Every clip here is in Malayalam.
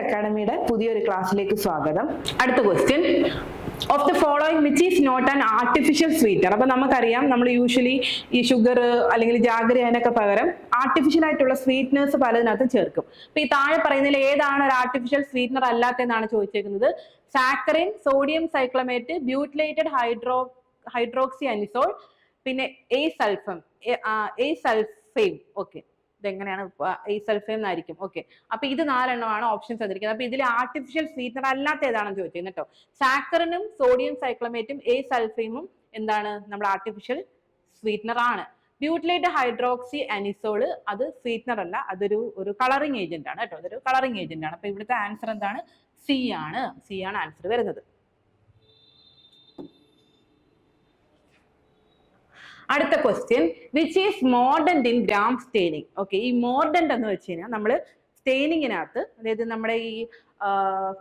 അക്കാഡമിയുടെ പുതിയൊരു ക്ലാസ്സിലേക്ക് സ്വാഗതം. അടുത്ത question of the following which is not an artificial sweetener അപ്പൊ നമുക്കറിയാം നമ്മൾ യൂഷ്വലി ഈ ഷുഗർ അല്ലെങ്കിൽ ജാഗ്രത അതിനൊക്കെ പകരം ആർട്ടിഫിഷ്യൽ ആയിട്ടുള്ള സ്വീറ്റ്നേഴ്സ് പലതിനകത്ത് ചേർക്കും. അപ്പൊ ഈ താഴെ പറയുന്നതിൽ ഏതാണ് ഒരു ആർട്ടിഫിഷ്യൽ സ്വീറ്റ്നർ അല്ലാത്തതെന്നാണ് ചോദിച്ചേക്കുന്നത്? Saccharin sodium cyclamate butylated hydro hydroxy anisole പിന്നെ acesulfame acesulfame okay ഇതെങ്ങനെയാണ്? ഈ സൾഫേം എന്നായിരിക്കും ഓക്കെ അപ്പൊ ഇത് നാലെണ്ണമാണ് ഓപ്ഷൻസ് തന്നിരിക്കുന്നത്. അപ്പൊ ഇതിൽ ആർട്ടിഫിഷ്യൽ സ്വീറ്റർ അല്ലാത്ത ഏതാണെന്ന് ചോദിച്ചത് കേട്ടോ. സാക്കറിനും സോഡിയം സൈക്ലമേറ്റും എ സൾഫൈമും എന്താണ്? നമ്മുടെ ആർട്ടിഫിഷ്യൽ സ്വീറ്റ്നർ ആണ്. ബ്യൂട്ടിലേറ്റ് ഹൈഡ്രോക്സി അനിസോൾ അത് സ്വീറ്റ്നർ അല്ല അതൊരു ഒരു കളറിംഗ് ഏജന്റ് ആണ് കേട്ടോ. അതൊരു കളറിംഗ് ഏജന്റ് ആണ്. അപ്പൊ ഇവിടുത്തെ ആൻസർ എന്താണ്? സി ആണ്. സി ആണ് ആൻസർ വരുന്നത്. അടുത്ത question which is mordant in Gram staining okay ഈ മോർഡന്റ് എന്ന് വെച്ച് കഴിഞ്ഞാൽ നമ്മൾ സ്റ്റെയിനിങ്ങിനകത്ത് അതായത് നമ്മുടെ ഈ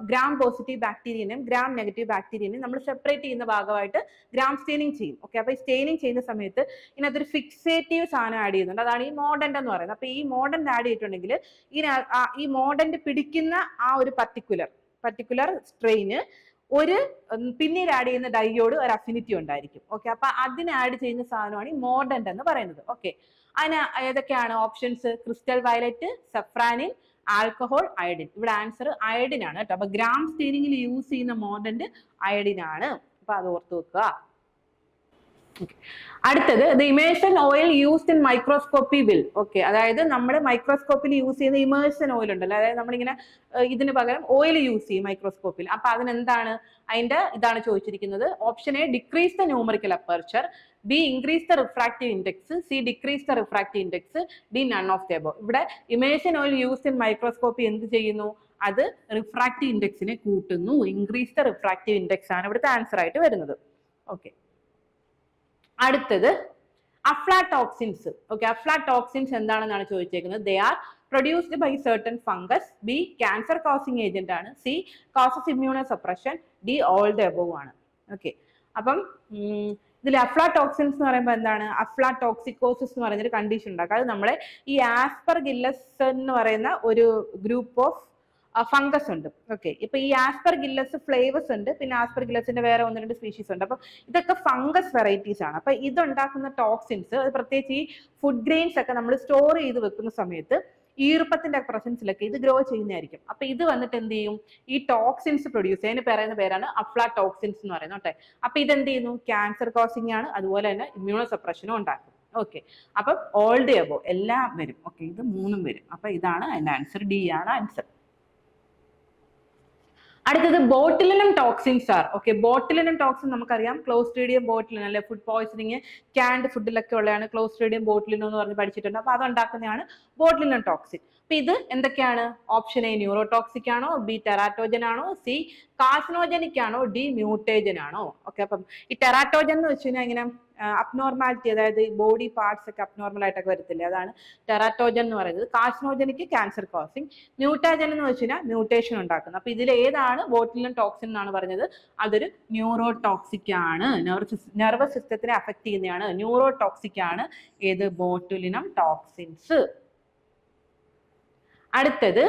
ഗ്രാം പോസിറ്റീവ് ബാക്ടീരിയനും ഗ്രാം നെഗറ്റീവ് ബാക്ടീരിയനും നമ്മൾ സെപ്പറേറ്റ് ചെയ്യുന്ന ഭാഗമായിട്ട് ഗ്രാം സ്റ്റെയിനിങ് ചെയ്യും. ഓക്കെ അപ്പൊ ഈ സ്റ്റെയിനിങ് ചെയ്യുന്ന സമയത്ത് ഇതിനകത്തൊരു ഫിക്സേറ്റീവ് സാധനം ആഡ് ചെയ്യുന്നുണ്ട്. അതാണ് ഈ മോഡന്റ് എന്ന് പറയുന്നത്. അപ്പൊ ഈ മോഡന്റ് ആഡ് ചെയ്തിട്ടുണ്ടെങ്കിൽ ഈ ഈ മോഡന്റ് പിടിക്കുന്ന ആ ഒരു പർട്ടിക്കുലർ പർട്ടിക്കുലർ സ്ട്രെയിന് ഒരു പിന്നീട് ആഡ് ചെയ്യുന്ന ഡൈയോട് ഒരു അഫിനിറ്റി ഉണ്ടായിരിക്കും. ഓക്കെ അപ്പൊ അതിന് ആഡ് ചെയ്യുന്ന സാധനമാണ് ഈ മോർഡന്റ് എന്ന് പറയുന്നത്. ഓക്കെ അതിന് ഏതൊക്കെയാണ് options crystal violet safranin alcohol iodine ഇവിടെ ആൻസർ അയഡിൻ ആണ് കേട്ടോ. അപ്പൊ ഗ്രാം സ്റ്റീനിങ്ങിൽ യൂസ് ചെയ്യുന്ന മോർഡന്റ് അയഡിൻ ആണ്. അപ്പൊ അത് ഓർത്ത് വെക്കുക. അടുത്തത് the immersion oil used in microscopy will okay അതായത് നമ്മുടെ മൈക്രോസ്കോപ്പിൽ യൂസ് ചെയ്യുന്ന ഇമേഴ്സൺ ഓയിൽ ഉണ്ടല്ലോ. അതായത് നമ്മളിങ്ങനെ ഇതിന് പകരം ഓയിൽ യൂസ് ചെയ്യും മൈക്രോസ്കോപ്പിൽ അപ്പൊ അതിനെന്താണ്? അതിന്റെ ഇതാണ് ചോദിച്ചിരിക്കുന്നത്. Option A decrease the numerical aperture B increase the refractive index C decrease the refractive index D none of the above ഇവിടെ immersion oil used in microscopy എന്ത് ചെയ്യുന്നു? അത് റിഫ്രാക്റ്റീവ് ഇൻഡെക്സിനെ കൂട്ടുന്നു. ഇൻക്രീസ് ദ റിഫ്രാക്റ്റീവ് ഇൻഡെക്സ് ആണ് ഇവിടുത്തെ ആൻസർ ആയിട്ട് വരുന്നത്. ഓക്കെ അടുത്തത് അഫ്ലാടോക്സിൻസ് ഓക്കെ അഫ്ലാടോക്സിൻസ് എന്താണെന്നാണ് ചോദിച്ചേക്കുന്നത്? They are produced by certain fungus B cancer causing agent ആണ്. C causes immunosuppression D all the above ആണ്. ഓക്കെ അപ്പം ഇതിൽ അഫ്ലാടോക്സിൻസ് എന്ന് പറയുമ്പോൾ എന്താണ്? അഫ്ലാടോക്സിക്കോസിസ് എന്ന് പറയുന്ന ഒരു കണ്ടീഷൻ ഉണ്ടാക്കുക അത് നമ്മളെ ഈ ആസ്പർ ഗില്ലസ് എന്ന് പറയുന്ന ഒരു ഗ്രൂപ്പ് ഓഫ് ഫംഗസ് ഉണ്ട്. ഓക്കെ ഇപ്പൊ ഈ ആസ്പർ ഗില്ലസ് ഫ്ലേവേഴ്സ് ഉണ്ട്. പിന്നെ ആസ്പർ ഗില്ലസിന്റെ വേറെ ഒന്ന് രണ്ട് സ്പീഷീസ് ഉണ്ട്. അപ്പൊ ഇതൊക്കെ ഫംഗസ് വെറൈറ്റീസ് ആണ്. അപ്പൊ ഇതുണ്ടാക്കുന്ന ടോക്സിൻസ് പ്രത്യേകിച്ച് ഈ ഫുഡ് ഗ്രെയിൻസ് ഒക്കെ നമ്മൾ സ്റ്റോർ ചെയ്ത് വെക്കുന്ന സമയത്ത് ഈർപ്പത്തിന്റെ പ്രസൻസിലൊക്കെ ഇത് ഗ്രോ ചെയ്യുന്നതായിരിക്കും. അപ്പൊ ഇത് വന്നിട്ട് എന്ത് ചെയ്യും? ഈ ടോക്സിൻസ് പ്രൊഡ്യൂസ് ചെയ്യുന്ന പറയുന്ന പേരാണ് അഫ്ലാ ടോക്സിൻസ് എന്ന് പറയുന്നത് കേട്ടെ. അപ്പൊ ഇത് എന്ത് ചെയ്യുന്നു? ക്യാൻസർ കോസിംഗ് ആണ്. അതുപോലെ തന്നെ ഇമ്മ്യൂണോ സപ്രഷനും ഉണ്ടാക്കും. ഓക്കെ അപ്പം ഓൾഡ് എബോ എല്ലാം വരും. ഓക്കെ ഇത് മൂന്നും വരും. അപ്പൊ ഇതാണ് അതിന്റെ ആൻസർ ഡി ആണ് ആൻസർ അടുത്തത് botulinum toxins are okay botulinum toxin നമുക്കറിയാം. ക്ലോസ്ട്രീഡിയം ബോട്ടിലിൻ അല്ലെ ഫുഡ് പോയ്സണിങ് ക്യാൻഡ് ഫുഡിലൊക്കെ ഉള്ളതാണ് ക്ലോസ്ട്രീഡിയം ബോട്ടിലിനും എന്ന് പറഞ്ഞ് പഠിച്ചിട്ടുണ്ട്. അപ്പൊ അത് ഉണ്ടാക്കുന്നതാണ് ബോട്ടിലിനും ടോക്സിൻ. അപ്പൊ ഇത് എന്തൊക്കെയാണ്? ഓപ്ഷൻ എ ന്യൂറോടോക്സിക് ആണോ? ബി ടെറാറ്റോജൻ ആണോ? സി കാർസിനോജനിക് ആണോ? ഡി മ്യൂട്ടേജൻ ആണോ? ഓക്കെ അപ്പം ഈ ടെറാറ്റോജൻ എന്ന് വെച്ച് കഴിഞ്ഞാൽ ഇങ്ങനെ അബ്നോർമാലിറ്റി അതായത് ബോഡി പാർട്സ് ഒക്കെ അബ്നോർമൽ ആയിട്ടൊക്കെ വരത്തില്ലേ? അതാണ് ടെറാറ്റോജൻ എന്ന് പറയുന്നത്. കാർസിനോജനിക്ക് ക്യാൻസർ കോസിങ് ന്യൂട്ടാജൻ എന്ന് വെച്ച് മ്യൂട്ടേഷൻ ഉണ്ടാക്കുന്നത് അപ്പൊ ഇതിൽ ഏതാണ്? ബോട്ടിലും ടോക്സിൻ എന്നാണ് പറഞ്ഞത്. അതൊരു ന്യൂറോ ടോക്സിക് ആണ് നെർവസ് സിസ്റ്റത്തിനെ അഫക്ട് ചെയ്യുന്നതാണ്. ന്യൂറോ ടോക്സിക് ആണ് ഏത്? ബോട്ടുലിനം ടോക്സിൻസ് അടുത്തത്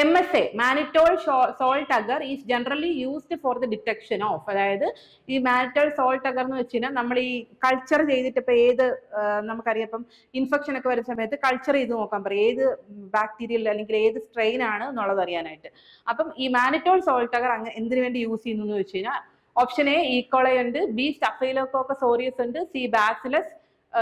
M S A mannitol salt agar is generally used for the detection of അതായത് ഈ മാനിറ്റോൾ സോൾട്ട് അഗർ എന്ന് വെച്ച് കഴിഞ്ഞാൽ നമ്മൾ ഈ കൾച്ചർ ചെയ്തിട്ട് ഇപ്പൊ ഏത് നമുക്കറിയാം ഇപ്പം ഇൻഫെക്ഷൻ ഒക്കെ വരുന്ന സമയത്ത് കൾച്ചർ ചെയ്ത് നോക്കാൻ പറയും. ഏത് ബാക്ടീരിയൽ അല്ലെങ്കിൽ ഏത് സ്ട്രെയിൻ ആണ് എന്നുള്ളത് അറിയാനായിട്ട്. അപ്പം ഈ മാനിറ്റോൾ സോൾട്ട് അഗർ അങ്ങനെ എന്തിനു വേണ്ടി യൂസ് ചെയ്യുന്നു എന്ന് വെച്ച് കഴിഞ്ഞാൽ ഓപ്ഷൻ എ ഈക്കോളെ ഉണ്ട് ബി സ്റ്റഫൈലോക്കോക്ക സോറിയസ് ഉണ്ട് സി ബാസിലസ്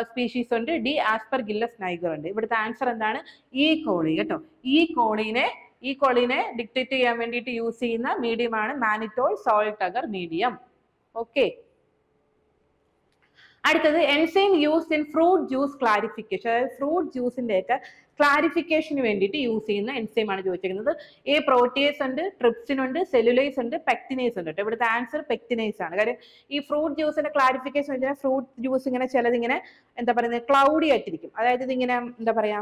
സ്പീഷീസ് ഉണ്ട് ഡി ആസ്പർ ഗില്ലസ് നൈഗർ ഉണ്ട്. ഇവിടുത്തെ ആൻസർ എന്താണ്? ഈ കോളി കേട്ടോ. ഈ കോളിനെ ഈ കോളിനെ ഡിക്റ്റേറ്റ് ചെയ്യാൻ വേണ്ടിയിട്ട് യൂസ് ചെയ്യുന്ന മീഡിയം ആണ് mannitol salt agar medium. Okay അടുത്തത് enzyme used in fruit juice clarification. അതായത് ഫ്രൂട്ട് ജ്യൂസിന്റെ ഒക്കെ ക്ലാരിഫിക്കേഷന് വേണ്ടിയിട്ട് യൂസ് ചെയ്യുന്ന എൻസൈം ആണ് ചോദിച്ചിരിക്കുന്നത്. എ പ്രോട്ടിയേസ് ഉണ്ട് ട്രിപ്സിൻ ഉണ്ട് സെല്ലുലൈസ് ഉണ്ട് പെക്ടിനേസ് ഉണ്ട് കേട്ടോ. ഇവിടുത്തെ ആൻസർ പെക്ടിനേസ് ആണ്. കാര്യം ഈ ഫ്രൂട്ട് ജ്യൂസിന്റെ ക്ലാരിഫിക്കേഷൻ വെച്ചാൽ ഫ്രൂട്ട് ജ്യൂസ് ഇങ്ങനെ ചിലതിങ്ങനെ എന്താ പറയുന്നത് ക്ലൗഡി ആയിട്ടിരിക്കും. അതായത് ഇതിങ്ങനെ എന്താ പറയാ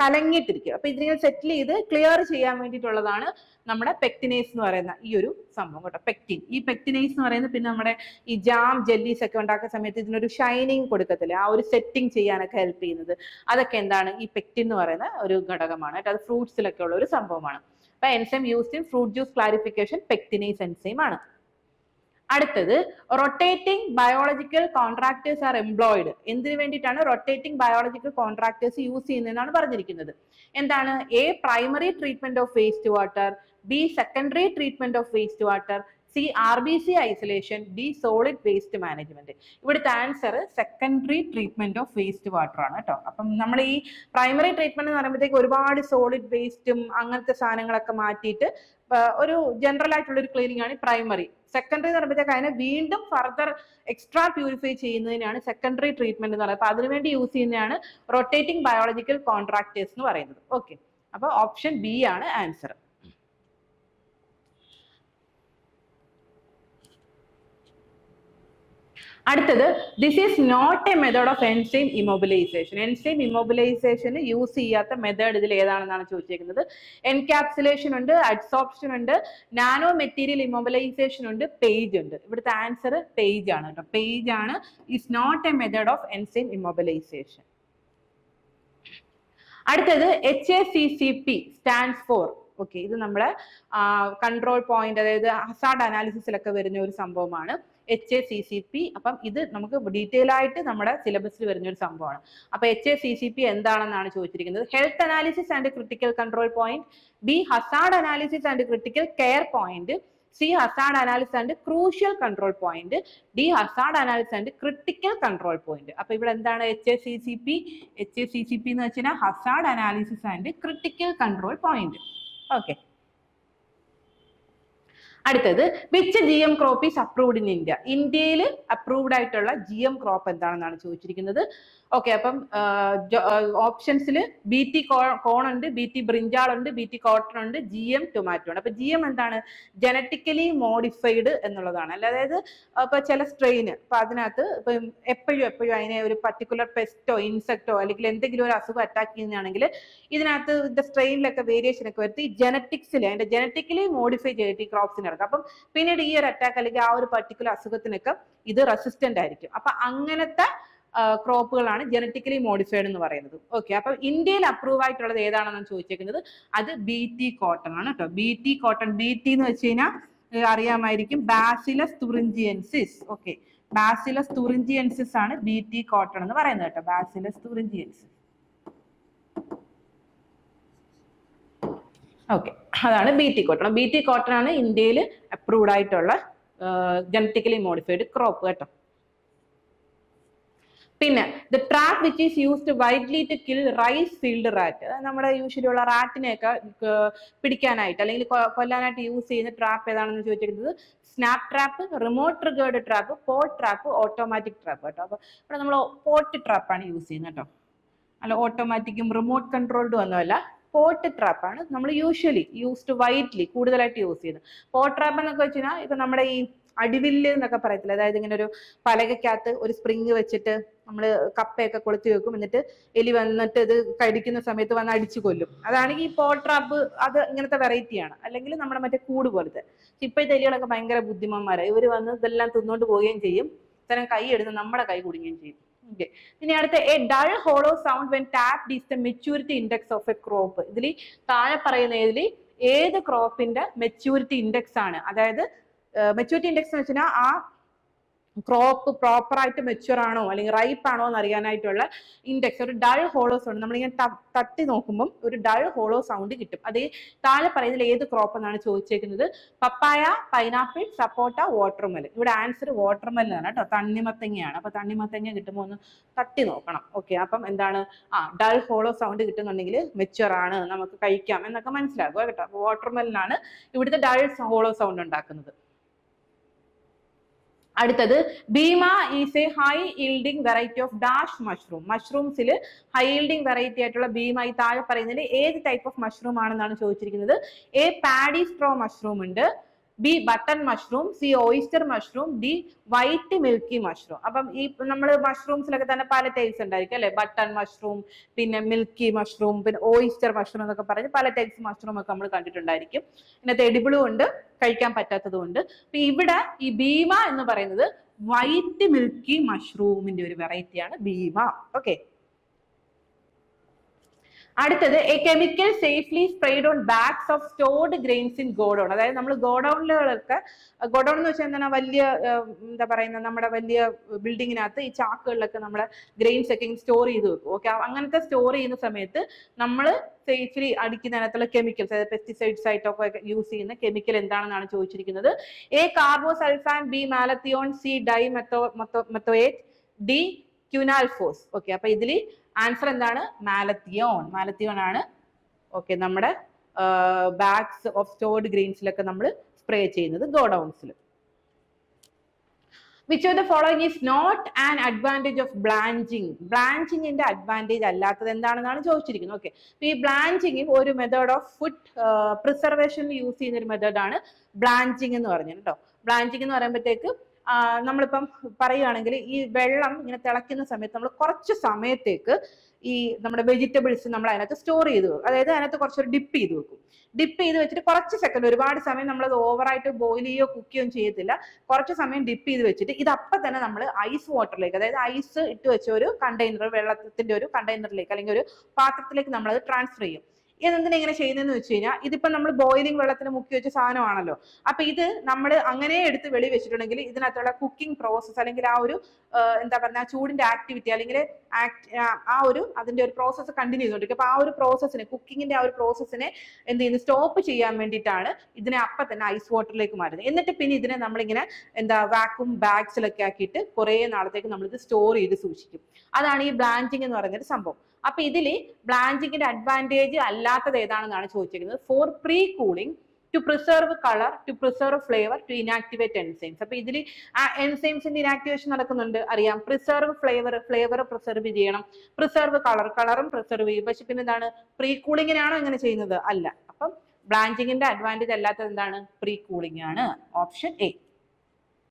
കലങ്ങിയിട്ടിരിക്കും അപ്പൊ ഇതിനെ സെറ്റിൽ ചെയ്ത് ക്ലിയർ ചെയ്യാൻ വേണ്ടിയിട്ടുള്ളതാണ് നമ്മുടെ പെക്ടിനേസ് എന്ന് പറയുന്ന ഈ ഒരു സംഭവം കേട്ടോ. പെക്റ്റിൻ ഈ പെക്ടിനേസ് എന്ന് പറയുന്നത് പിന്നെ നമ്മുടെ ഈ ജാം ജെല്ലീസ് ഒക്കെ ഉണ്ടാക്കുന്ന സമയത്ത് ഇതിനൊരു ഷൈനിങ് കൊടുക്കത്തില്ല? ആ ഒരു സെറ്റിംഗ് ചെയ്യാനൊക്കെ ഹെൽപ്പ് ചെയ്യുന്നത്. അതൊക്കെ എന്താണ്? ഈ പെക്റ്റിൻ എന്ന് പറയുന്ന ഒരു ഘടകമാണ് അത് ഫ്രൂട്ട്സിലൊക്കെ ഉള്ള ഒരു സംഭവമാണ്. അപ്പൊ enzyme used in fruit juice clarification pectinase enzyme ആണ്. അടുത്തത് rotating biological contractors are employed എന്തിനു വേണ്ടിയിട്ടാണ് റൊട്ടേറ്റിംഗ് ബയോളജിക്കൽ കോൺട്രാക്ടേഴ്സ് യൂസ് ചെയ്യുന്നതെന്നാണ് പറഞ്ഞിരിക്കുന്നത്. എന്താണ്? A primary treatment of waste water B secondary treatment of waste water C R B C isolation D solid waste management ഇവിടുത്തെ answer secondary treatment of waste water ആണ് കേട്ടോ. അപ്പം നമ്മൾ ഈ പ്രൈമറി ട്രീറ്റ്മെന്റ് എന്ന് പറയുമ്പോഴത്തേക്ക് ഒരുപാട് സോളിഡ് വേസ്റ്റും അങ്ങനത്തെ സാധനങ്ങളൊക്കെ മാറ്റിയിട്ട് ഒരു ജനറൽ ആയിട്ടുള്ള ഒരു ക്ലീനിങ് ആണ് പ്രൈമറി സെക്കൻഡറി എന്ന് പറയുമ്പോഴത്തേക്ക് വീണ്ടും ഫർദർ എക്സ്ട്രാ പ്യൂരിഫൈ ചെയ്യുന്നതിനാണ് സെക്കൻഡറി ട്രീറ്റ്മെന്റ് എന്ന് പറയുന്നത്. അപ്പൊ അതിനുവേണ്ടി യൂസ് ചെയ്യുന്നതാണ് റൊട്ടേറ്റിംഗ് ബയോളജിക്കൽ കോൺട്രാക്ടേഴ്സ് എന്ന് പറയുന്നത്. ഓക്കെ അപ്പൊ ഓപ്ഷൻ ബി ആണ് ആൻസർ അടുത്തത് this is not a method of enzyme immobilization enzyme ഇമോബിലൈസേഷന് use ചെയ്യാത്ത മെത്തേഡ് ഇതിൽ ഏതാണെന്നാണ് ചോദിച്ചിരിക്കുന്നത് എൻകാപ്സുലേഷൻ ഉണ്ട് അഡ്സോപ്ഷൻ ഉണ്ട് നാനോ മെറ്റീരിയൽ ഇമോബിലൈസേഷൻ ഉണ്ട് പേജ് ഉണ്ട്. ഇവിടുത്തെ ആൻസർ പേജ് ആണ് കേട്ടോ. പേജ് ആണ് is not a method of enzyme immobilization അടുത്തത് H A C C P stands for okay ഇത് നമ്മളെ കൺട്രോൾ പോയിന്റ് അതായത് ഹസാർഡ് അനാലിസിസിലൊക്കെ വരുന്ന ഒരു സംഭവമാണ്. H A C C P അപ്പം ഇത് നമുക്ക് ഡീറ്റെയിൽ ആയിട്ട് നമ്മുടെ സിലബസിൽ വരുന്ന ഒരു സംഭവമാണ്. അപ്പൊ H A C C P എന്താണെന്നാണ് ചോദിച്ചിരിക്കുന്നത്? Health analysis and critical control point B hazard analysis and critical care point C hazard analysis and crucial control point D hazard analysis and critical control point അപ്പൊ ഇവിടെ എന്താണ് H A C C P H A C C P എന്ന് വെച്ചാൽ hazard analysis and critical control point okay അടുത്തത് which G M crop is approved in India ഇന്ത്യയിൽ അപ്രൂവ്ഡ് ആയിട്ടുള്ള ജി എം ക്രോപ്പ് എന്താണെന്നാണ് ചോദിച്ചിരിക്കുന്നത്. ഓക്കെ അപ്പം ഓപ്ഷൻസിൽ ബി ടി കോൺ ഉണ്ട് ബി ടി ബ്രിഞ്ചാൾ ഉണ്ട് ബി ടി കോട്ടൺ ഉണ്ട് ജി എം ടൊമാറ്റോ ഉണ്ട്. അപ്പൊ ജി എം എന്താണ്? ജനറ്റിക്കലി മോഡിഫൈഡ് എന്നുള്ളതാണ്. അല്ല അതായത് ഇപ്പൊ ചില സ്ട്രെയിൻ അപ്പൊ അതിനകത്ത് ഇപ്പൊ എപ്പോഴും എപ്പോഴും അതിനെ ഒരു പർട്ടിക്കുലർ പെസ്റ്റോ ഇൻസെക്റ്റോ അല്ലെങ്കിൽ എന്തെങ്കിലും ഒരു അസുഖം അറ്റാക്ക് ചെയ്യുന്നതാണെങ്കിൽ ഇതിനകത്ത് ഇതിന്റെ സ്ട്രെയിനിലൊക്കെ വേരിയേഷൻ ഒക്കെ വരുത്തി ജനറ്റിക്സിൽ അതിന്റെ ജനറ്റിക്കലി മോഡിഫൈ ചെയ്തിട്ട് ഈ ക്രോപ്സിന് ഇറക്കും. അപ്പം പിന്നീട് ഈ ഒരു അറ്റാക്ക് അല്ലെങ്കിൽ ആ ഒരു പർട്ടിക്കുലർ അസുഖത്തിനൊക്കെ ഇത് റെസിസ്റ്റന്റ് ആയിരിക്കും. അപ്പൊ അങ്ങനത്തെ ക്രോപ്പുകളാണ് ജനറ്റിക്കലി മോഡിഫൈഡ് എന്ന് പറയുന്നത്. ഓക്കെ അപ്പൊ ഇന്ത്യയിൽ അപ്രൂവ് ആയിട്ടുള്ളത് ഏതാണെന്ന് ചോദിച്ചേക്കുന്നത്? അത് ബി ടി കോട്ടൺ ആണ് കേട്ടോ B T cotton B T എന്ന് വെച്ച് കഴിഞ്ഞാൽ അറിയാമായിരിക്കും bacillus thuringiensis okay bacillus thuringiensis ആണ് ബി ടി കോട്ടൺ എന്ന് പറയുന്നത് കേട്ടോ ബാസിലസ് തുറിഞ്ചിയൻസിസ് ഓക്കെ അതാണ് B T cotton B T cotton ആണ് ഇന്ത്യയിൽ അപ്രൂവ്ഡ് ആയിട്ടുള്ള ജനറ്റിക്കലി മോഡിഫൈഡ് ക്രോപ്പ് കേട്ടോ. പിന്നെ the trap which is used widely to kill rice field rat നമ്മുടെ യൂഷ്വലി ഉള്ള റാറ്റിനെയൊക്കെ പിടിക്കാനായിട്ട് അല്ലെങ്കിൽ കൊല്ലാനായിട്ട് യൂസ് ചെയ്യുന്ന ട്രാപ്പ് ഏതാണെന്ന് ചോദിച്ചിരിക്കുന്നത്? Snap trap remote triggered trap pot trap automatic trap കേട്ടോ. അപ്പൊ ഇവിടെ നമ്മൾ പോട്ട് ട്രാപ്പാണ് യൂസ് ചെയ്യുന്നത് കേട്ടോ. അല്ല ഓട്ടോമാറ്റിക്കും റിമോട്ട് കൺട്രോൾഡും ഒന്നുമല്ല. പോട്ട് ട്രാപ്പാണ് നമ്മൾ യൂഷ്വലി യൂസ്ഡ് വൈഡ്ലി കൂടുതലായിട്ട് യൂസ് ചെയ്യുന്നത്. പോട്ട് ട്രാപ്പ് എന്നൊക്കെ വെച്ച് കഴിഞ്ഞാൽ ഇപ്പൊ നമ്മുടെ ഈ അടിവില്ല് എന്നൊക്കെ പറയത്തില്ല? അതായത് ഇങ്ങനെ ഒരു പലകയ്ക്കകത്ത് ഒരു സ്പ്രിങ് വെച്ചിട്ട് നമ്മൾ കപ്പയൊക്കെ കൊളുത്തി വെക്കും. എന്നിട്ട് എലി വന്നിട്ട് ഇത് കടിക്കുന്ന സമയത്ത് വന്ന് അടിച്ചു കൊല്ലും. അതാണെങ്കിൽ ഈ പോട്രാപ്പ് ട്രാപ്പ് അത് ഇങ്ങനത്തെ വെറൈറ്റിയാണ് അല്ലെങ്കിൽ നമ്മുടെ മറ്റേ കൂട് പോലത്തെ. ഇപ്പോഴത്തെ എലികളൊക്കെ ഭയങ്കര ബുദ്ധിമാന്മാരാണ് ഇവർ വന്ന് ഇതെല്ലാം തിന്നുകൊണ്ട് പോവുകയും ചെയ്യും. ഇത്തരം കൈ എടുത്ത് നമ്മുടെ കൈ കുടുങ്ങുകയും ചെയ്യും. ഇനി അടുത്ത a dull hollow sound when tap is the maturity index of a crop ഇതിൽ താഴെ പറയുന്ന ഇതിൽ ഏത് ക്രോപ്പിന്റെ മെച്യൂരിറ്റി ഇൻഡെക്സ് ആണ്. അതായത് മെച്യൂരിറ്റി ഇൻഡെക്സ് എന്ന് വെച്ചാൽ ആ ക്രോപ്പ് പ്രോപ്പർ ആയിട്ട് മെച്യൂർ ആണോ അല്ലെങ്കിൽ റൈപ്പ് ആണോ എന്ന് അറിയാനായിട്ടുള്ള ഇൻഡെക്സ് ഒരു ഡൾ ഹോളോ സൗണ്ട് നമ്മളിങ്ങനെ തട്ടി നോക്കുമ്പോൾ ഒരു ഡൾ ഹോളോ സൗണ്ട് കിട്ടും. അതേ താഴെ പറയുന്നതിൽ ഏത് ക്രോപ്പ് എന്നാണ് ചോദിച്ചേക്കുന്നത്? പപ്പായ പൈനാപ്പിൾ സപ്പോട്ട വാട്ടർമെലൻ ഇവിടെ ആൻസർ വാട്ടർമെലൻ ആണ് കേട്ടോ. തണ്ണിമത്തങ്ങയാണ്. അപ്പൊ തണ്ണിമത്തങ്ങ കിട്ടുമ്പോൾ ഒന്ന് തട്ടി നോക്കണം. ഓക്കെ അപ്പം എന്താണ്? ആ ഡൾ ഹോളോ സൗണ്ട് കിട്ടുന്നുണ്ടെങ്കിൽ മെച്യൂർ ആണ്. നമുക്ക് കഴിക്കാം എന്നൊക്കെ മനസ്സിലാക്കുക കേട്ടോ. അപ്പൊ വാട്ടർമെലൻ ഇവിടുത്തെ ഡൾ ഹോളോ സൗണ്ട് ഉണ്ടാക്കുന്നത്. അടുത്തത് Bheema is a high yielding variety of dash mushroom മഷ്റൂംസിൽ high yielding variety ആയിട്ടുള്ള ഭീമ ഈ താഴെ പറയുന്നതിൽ ഏത് ടൈപ്പ് ഓഫ് മഷ്റൂം ആണെന്നാണ് ചോദിച്ചിരിക്കുന്നത്. എ പാഡി സ്ട്രോ മഷ്റൂം ഉണ്ട്. B button mushroom C oyster mushroom D white milky mushroom അപ്പം ഈ നമ്മൾ മഷ്റൂംസിലൊക്കെ തന്നെ പല ടൈപ്സ് ഉണ്ടായിരിക്കും അല്ലെ? ബട്ടൺ മഷ്റൂം പിന്നെ മിൽക്കി മഷ്റൂം പിന്നെ ഓയിസ്റ്റർ മഷ്റൂം എന്നൊക്കെ പറഞ്ഞ് പല ടൈപ്സ് മഷ്റൂം ഒക്കെ നമ്മൾ കണ്ടിട്ടുണ്ടായിരിക്കും. ഇതിനകത്ത് എഡിബിളും ഉണ്ട് കഴിക്കാൻ പറ്റാത്തതും ഉണ്ട്. അപ്പൊ ഇവിടെ ഈ ഭീമ എന്ന് പറയുന്നത് വൈറ്റ് മിൽക്കി മഷ്റൂമിന്റെ ഒരു വെറൈറ്റിയാണ് ഭീമ. ഓക്കെ അടുത്തത് a chemical safely sprayed on bags of stored grains in godown അതായത് നമ്മൾ ഗോഡൌണിലുകളൊക്കെ ഗോഡൗൺ എന്ന് വെച്ചാൽ എന്താണ് വലിയ എന്താ പറയുന്നത് നമ്മുടെ വലിയ ബിൽഡിങ്ങിനകത്ത് ഈ ചാക്കുകളിലൊക്കെ നമ്മൾ ഗ്രെയിൻസ് ഒക്കെ സ്റ്റോർ ചെയ്ത് വെക്കും. ഓക്കെ അങ്ങനത്തെ സ്റ്റോർ ചെയ്യുന്ന സമയത്ത് നമ്മൾ സേഫ്ലി അടിക്കുന്നതിനകത്തുള്ള കെമിക്കൽസ് അതായത് പെസ്റ്റിസൈഡ്സ് ആയിട്ടൊക്കെ യൂസ് ചെയ്യുന്ന കെമിക്കൽ എന്താണെന്നാണ് ചോദിച്ചിരിക്കുന്നത്. A carbosulfan B malathion C di metho metho methoate D quinalphos okay അപ്പൊ ഇതിൽ ആൻസർ എന്താണ്? മാലത്തിയോൺ മാലത്തിയോൺ ആണ്. ഓക്കെ നമ്മുടെ ബാഗ്സ് ഓഫ് സ്റ്റോർഡ് ഗ്രെയിൻസിലൊക്കെ നമ്മൾ സ്പ്രേ ചെയ്യുന്നത് ഗോഡൌൺസിൽ which of the following is not an advantage of blanching ബ്ലാഞ്ചിങ്ങിന്റെ advantage അല്ലാത്തത് എന്താണെന്നാണ് ചോദിച്ചിരിക്കുന്നത്. ഓക്കെ ഈ ബ്ലാഞ്ചിങ് ഒരു മെത്തേഡ് ഓഫ് ഫുഡ് പ്രിസർവേഷനിൽ യൂസ് ചെയ്യുന്ന ഒരു മെത്തേഡാണ് ബ്ലാഞ്ചിങ് എന്ന് പറഞ്ഞത് കേട്ടോ ബ്ലാഞ്ചിങ് എന്ന് പറയുമ്പോഴത്തേക്ക് നമ്മളിപ്പം പറയുകയാണെങ്കിൽ ഈ വെള്ളം ഇങ്ങനെ തിളയ്ക്കുന്ന സമയത്ത് നമ്മൾ കുറച്ച് സമയത്തേക്ക് ഈ നമ്മുടെ വെജിറ്റബിൾസ് നമ്മൾ അതിനകത്ത് സ്റ്റോർ ചെയ്ത് വെക്കും. അതായത് അതിനകത്ത് കുറച്ചൊരു ഡിപ്പ് ചെയ്ത് വെക്കും. ഡിപ്പ് ചെയ്ത് വെച്ചിട്ട് കുറച്ച് സെക്കൻഡ് ഒരുപാട് സമയം നമ്മൾ അത് ഓവറായിട്ട് ബോയിൽ ചെയ്യുകയോ കുക്ക് ചെയ്യുകയോ ചെയ്യത്തില്ല. കുറച്ച് സമയം ഡിപ്പ് ചെയ്ത് വെച്ചിട്ട് ഇത് അപ്പം തന്നെ നമ്മൾ ഐസ് വാട്ടറിലേക്ക് അതായത് ഐസ് ഇട്ട് വെച്ച ഒരു കണ്ടെയ്നർ വെള്ളത്തിന്റെ ഒരു കണ്ടെയ്നറിലേക്ക് അല്ലെങ്കിൽ ഒരു പാത്രത്തിലേക്ക് നമ്മൾ അത് ട്രാൻസ്ഫർ ചെയ്യും. ഇതെന്തിനാ ഇങ്ങനെ ചെയ്യുന്നതെന്ന് വെച്ച് കഴിഞ്ഞാൽ ഇതിപ്പോ നമ്മൾ ബോയിലിംഗ് വെള്ളത്തിന് മുക്കി വെച്ച സാധനമാണല്ലോ. അപ്പൊ ഇത് നമ്മൾ അങ്ങനെ എടുത്ത് വെളി വെച്ചിട്ടുണ്ടെങ്കിൽ ഇതിനകത്തുള്ള കുക്കിംഗ് പ്രോസസ്സ് അല്ലെങ്കിൽ ആ ഒരു എന്താ പറയുക ചൂടിന്റെ ആക്ടിവിറ്റി അല്ലെങ്കിൽ ആ ഒരു അതിന്റെ ഒരു പ്രോസസ്സ് കണ്ടിന്യൂ ചെയ്തുകൊണ്ടിരിക്കും. അപ്പൊ ആ ഒരു പ്രോസസ്സിനെ കുക്കിങ്ങിന്റെ ആ ഒരു പ്രോസസ്സിനെ എന്ത് ചെയ്യുന്നു? സ്റ്റോപ്പ് ചെയ്യാൻ വേണ്ടിയിട്ടാണ് ഇതിനെ അപ്പൊ തന്നെ ഐസ് വാട്ടറിലേക്ക് മാറ്റുന്നത്. എന്നിട്ട് പിന്നെ ഇതിനെ നമ്മളിങ്ങനെ എന്താ വാക്യൂം ബാഗ്സിലൊക്കെ ആക്കിയിട്ട് കുറേ നാളത്തേക്ക് നമ്മൾ ഇത് സ്റ്റോർ ചെയ്ത് സൂക്ഷിക്കും. അതാണ് ഈ ബ്ലാഞ്ചിങ് എന്ന് പറയുന്ന ഒരു സംഭവം. അപ്പൊ ഇതിൽ ബ്ലാഞ്ചിങ്ങിന്റെ അഡ്വാന്റേജ് അല്ലാത്തത് ഏതാണെന്നാണ് ചോദിച്ചിരിക്കുന്നത്. For pre cooling to preserve colour to preserve flavour to inactivate enzymes അപ്പൊ ഇതിൽ ആ എൻസൈംസിന്റെ ഇനാക്ടിവേഷൻ നടക്കുന്നുണ്ട്. അറിയാം. പ്രിസർവ് ഫ്ലേവർ ഫ്ലേവർ പ്രിസർവ് ചെയ്യണം. പ്രിസർവ് കളർ കളറും പ്രിസർവ് ചെയ്യും. പക്ഷെ പിന്നെ എന്താണ്? പ്രീ കൂളിങ്ങിനാണോ ഇങ്ങനെ ചെയ്യുന്നത്? അല്ല. അപ്പം ബ്ലാഞ്ചിങ്ങിന്റെ അഡ്വാന്റേജ് അല്ലാത്തത് എന്താണ്? പ്രീ കൂളിംഗ് ആണ്. Option A